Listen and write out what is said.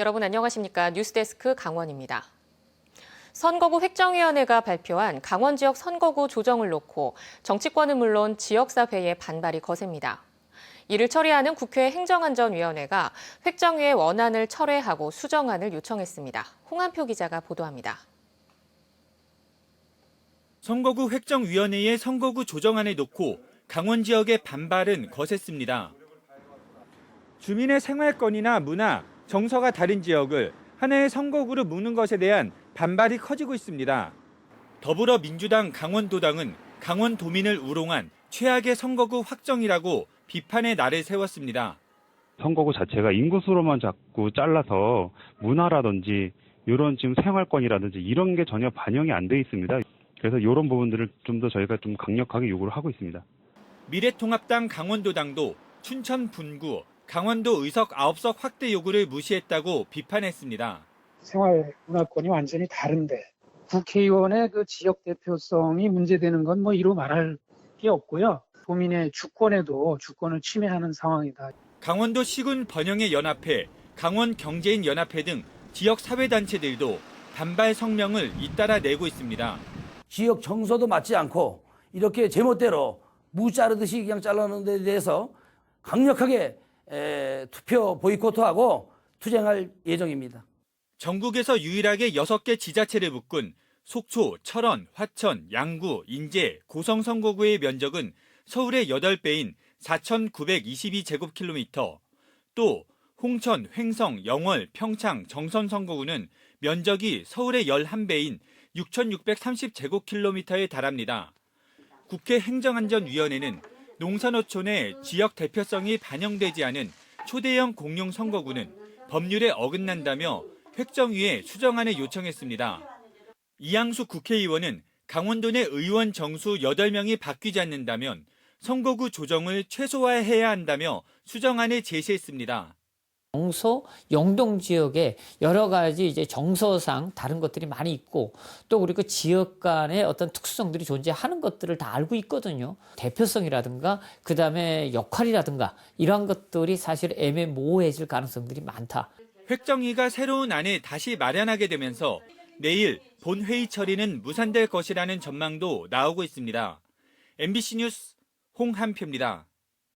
여러분 안녕하십니까? 뉴스데스크 강원입니다. 선거구 획정위원회가 발표한 강원 지역 선거구 조정을 놓고 정치권은 물론 지역사회의 반발이 거셉니다. 이를 처리하는 국회 행정안전위원회가 획정위의 원안을 철회하고 수정안을 요청했습니다. 홍한표 기자가 보도합니다. 선거구 획정위원회의 선거구 조정안을 놓고 강원 지역의 반발은 거셌습니다. 주민의 생활권이나 문화, 정서가 다른 지역을 하나의 선거구로 묶는 것에 대한 반발이 커지고 있습니다. 더불어민주당 강원도당은 강원도민을 우롱한 최악의 선거구 확정이라고 비판의 날을 세웠습니다. 선거구 자체가 인구수로만 자꾸 잘라서 문화라든지 이런 지금 생활권이라든지 이런 게 전혀 반영이 안 돼 있습니다. 그래서 이런 부분들을 좀 더 저희가 좀 강력하게 요구를 하고 있습니다. 미래통합당 강원도당도 춘천 분구 강원도 의석 9석 확대 요구를 무시했다고 비판했습니다. 생활 문화권이 완전히 다른데 국회의원의 그 지역 대표성이 문제되는 건 뭐 이루 말할 게 없고요. 도민의 주권에도 주권을 침해하는 상황이다. 강원도 시군 번영의 연합회, 강원 경제인 연합회 등 지역 사회 단체들도 반발 성명을 잇따라 내고 있습니다. 지역 정서도 맞지 않고 이렇게 제멋대로 무 자르듯이 그냥 잘라놓은 데 대해서 강력하게 에, 투표 보이콧하고 투쟁할 예정입니다. 전국에서 유일하게 6개 지자체를 묶은 속초, 철원, 화천, 양구, 인제, 고성 선거구의 면적은 서울의 8배인 4,922제곱킬로미터, 또 홍천, 횡성, 영월, 평창, 정선 선거구는 면적이 서울의 11배인 6,630제곱킬로미터에 달합니다. 국회 행정안전위원회는 농산어촌의 지역 대표성이 반영되지 않은 초대형 공용 선거구는 법률에 어긋난다며 획정위에 수정안을 요청했습니다. 이양수 국회의원은 강원도 내 의원 정수 8명이 바뀌지 않는다면 선거구 조정을 최소화해야 한다며 수정안을 제시했습니다. 정서 영동 지역에 여러 가지 이제 정서상 다른 것들이 많이 있고 또 그리고 지역 간의 어떤 특수성들이 존재하는 것들을 다 알고 있거든요. 대표성이라든가 그 다음에 역할이라든가 이러한 것들이 사실 애매모호해질 가능성들이 많다. 획정위가 새로운 안을 다시 마련하게 되면서 내일 본 회의 처리는 무산될 것이라는 전망도 나오고 있습니다. MBC 뉴스 홍한표입니다.